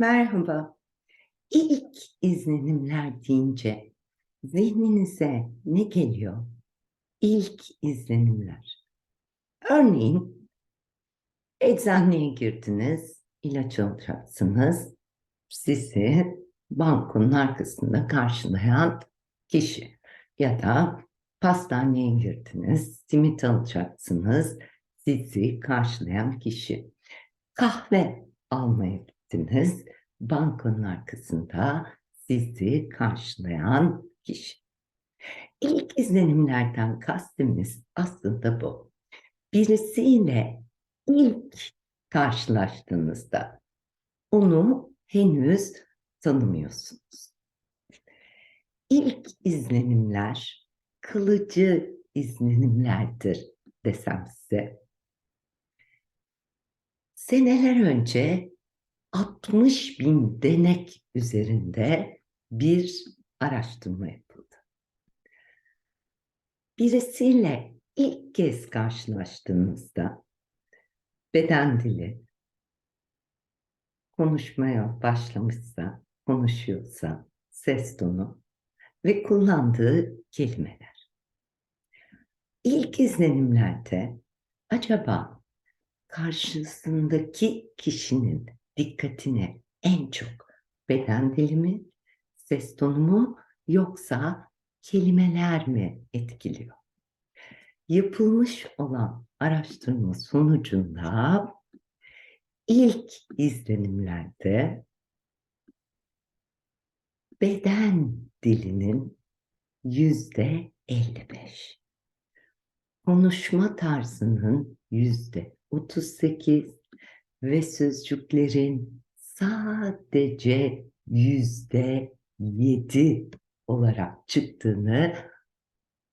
Merhaba. İlk izlenimler deyince zihninize ne geliyor? İlk izlenimler. Örneğin eczaneye girdiniz, ilaç alacaksınız. Sizi bankonun arkasında karşılayan kişi ya da pastaneye girdiniz, simit alacaksınız. Sizi karşılayan kişi. Kahve almaya gittiniz. Bankonun arkasında sizi karşılayan kişi. İlk izlenimlerden kastımız aslında bu. Birisiyle ilk karşılaştığınızda onu henüz tanımıyorsunuz. İlk izlenimler kılıcı izlenimlerdir desem size. Seneler önce 60 bin denek üzerinde bir araştırma yapıldı. Birisiyle ilk kez karşılaştığınızda beden dili konuşmaya başlamışsa, konuşuyorsa, ses tonu ve kullandığı kelimeler. İlk izlenimlerde acaba karşısındaki kişinin dikkatini en çok beden dili mi, ses tonu mu yoksa kelimeler mi etkiliyor? Yapılmış olan araştırma sonucunda ilk izlenimlerde beden dilinin yüzde 55, konuşma tarzının yüzde 38 ve sözcüklerin sadece yüzde 7 olarak çıktığını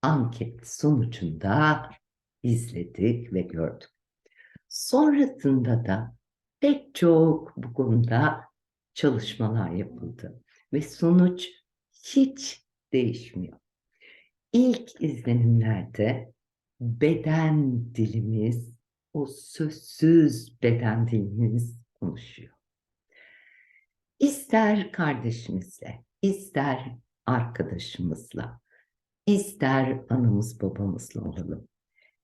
anket sonucunda izledik ve gördük. Sonrasında da pek çok bu konuda çalışmalar yapıldı ve sonuç hiç değişmiyor. İlk izlenimlerde beden dilimiz, o sözsüz beden dilimiz konuşuyor. İster kardeşimizle, ister arkadaşımızla, ister anamız babamızla olalım.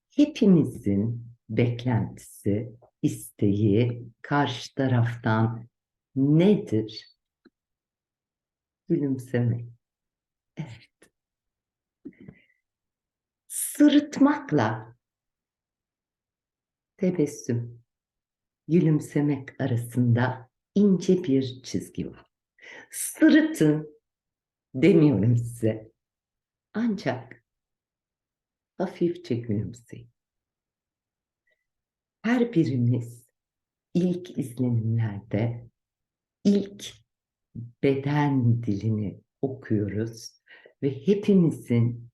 Hepimizin beklentisi, isteği karşı taraftan nedir? Gülümsemek. Evet. Sırıtmakla tebessüm, gülümsemek arasında ince bir çizgi var. Sırıtın demiyorum size. Ancak hafifçe gülümseyin. Her birimiz ilk izlenimlerde ilk beden dilini okuyoruz ve hepimizin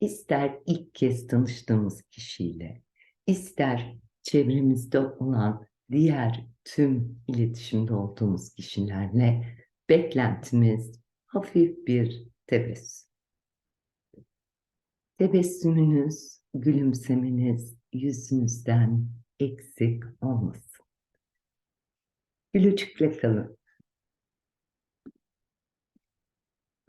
ister ilk kez tanıştığımız kişiyle, ister çevremizde olan diğer tüm iletişimde olduğumuz kişilerle beklentimiz hafif bir tebessüm. Tebessümünüz, gülümsemeniz yüzünüzden eksik olmasın. Gülücükle kalın.